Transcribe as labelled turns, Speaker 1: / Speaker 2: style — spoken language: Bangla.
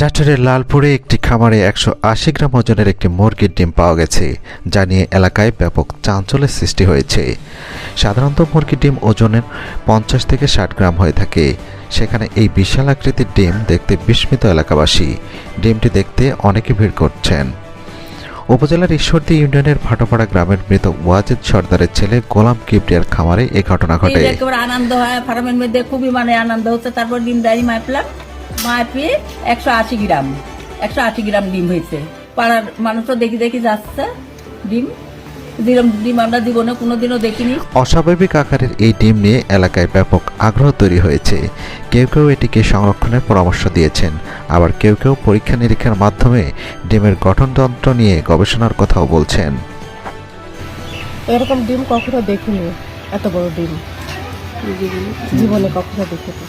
Speaker 1: নাটোরের লালপুরে একটি খামারে একশো আশি গ্রাম ওজনের একটি মুরগির ডিম পাওয়া গেছে, যা নিয়ে এলাকায় ব্যাপক চাঞ্চল্যের সৃষ্টি হয়েছে। সাধারণত মুরগির ডিম ওজনের পঞ্চাশ থেকে ষাট গ্রাম হয়ে থাকে। সেখানে এই বিশাল আকৃতির ডিম দেখতে বিস্মিত এলাকাবাসী। ডিমটি দেখতে অনেকে ভিড় করছেন। উপজেলার ঈশ্বরদী ইউনিয়নের ভাটাপাড়া গ্রামের মৃত ওয়াজেদ সর্দারের ছেলে গোলাম কিবরিয়ার খামারে এই ঘটনা ঘটে।
Speaker 2: আনন্দ হয়, ফার্মের মধ্যে খুবই মানে আনন্দ হচ্ছে, তারপর ডিম ডাইরি মাপি একশো আশি গ্রাম একশো আশি গ্রাম ডিম হয়েছে। পাড়ার মানুষও দেখি দেখি যাচ্ছে ডিম। যেরকম ডিম আমরা জীবনে কোনোদিনও দেখিনি।
Speaker 1: অস্বাভাবিক আকারের এই ডিম নিয়ে এলাকায় ব্যাপক আগ্রহ তৈরি হয়েছে। কেউ কেউ এটিকে সংরক্ষণের পরামর্শ দিয়েছেন। আবার কেউ কেউ পরীক্ষা নিরীক্ষার মাধ্যমে ডিমের গঠনতন্ত্র নিয়ে গবেষণার কথাও বলছেন।
Speaker 3: এরকম ডিম কখনো দেখিনি এত বড় ডিম? জীবনে কখনো দেখিনি।